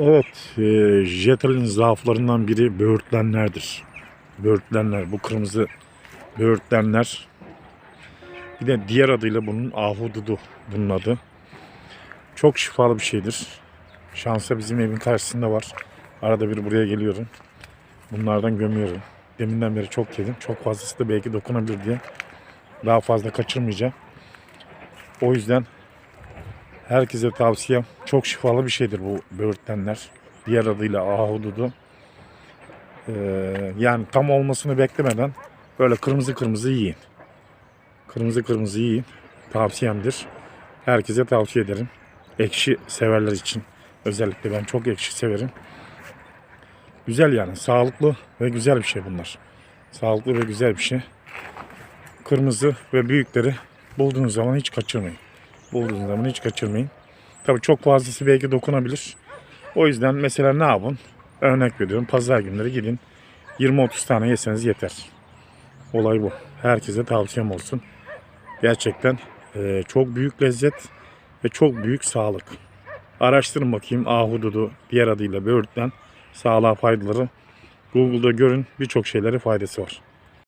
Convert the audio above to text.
Evet, e, jetalin zaaflarından biri böğürtlenlerdir. Böğürtlenler, bu kırmızı böğürtlenler. Bir de diğer adıyla bunun ahududu bunun adı. Çok şifalı bir şeydir. Şansa bizim evin karşısında var. Arada bir buraya geliyorum. Bunlardan gömüyorum. Deminden beri çok yedim. Çok fazlası da belki dokunabilir diye. Daha fazla kaçırmayacağım. O yüzden Herkese tavsiyem çok şifalı bir şeydir bu böğürtlenler. Diğer adıyla ahududu. Ee, yani tam olmasını beklemeden böyle kırmızı kırmızı yiyin. Kırmızı kırmızı yiyin. Tavsiyemdir. Herkese tavsiye ederim. Ekşi severler için. Özellikle ben çok ekşi severim. Güzel yani. Sağlıklı ve güzel bir şey bunlar. Sağlıklı ve güzel bir şey. Kırmızı ve büyükleri bulduğunuz zaman hiç kaçırmayın bulduğunuz zaman hiç kaçırmayın. Tabii çok fazlası belki dokunabilir. O yüzden mesela ne yapın? Örnek veriyorum pazar günleri gidin 20-30 tane yeseniz yeter. Olay bu. Herkese tavsiyem olsun. Gerçekten eee, çok büyük lezzet ve çok büyük sağlık. Araştırın bakayım ahududu diğer adıyla böğürtlen sağlığa faydaları. Google'da görün birçok şeylere faydası var.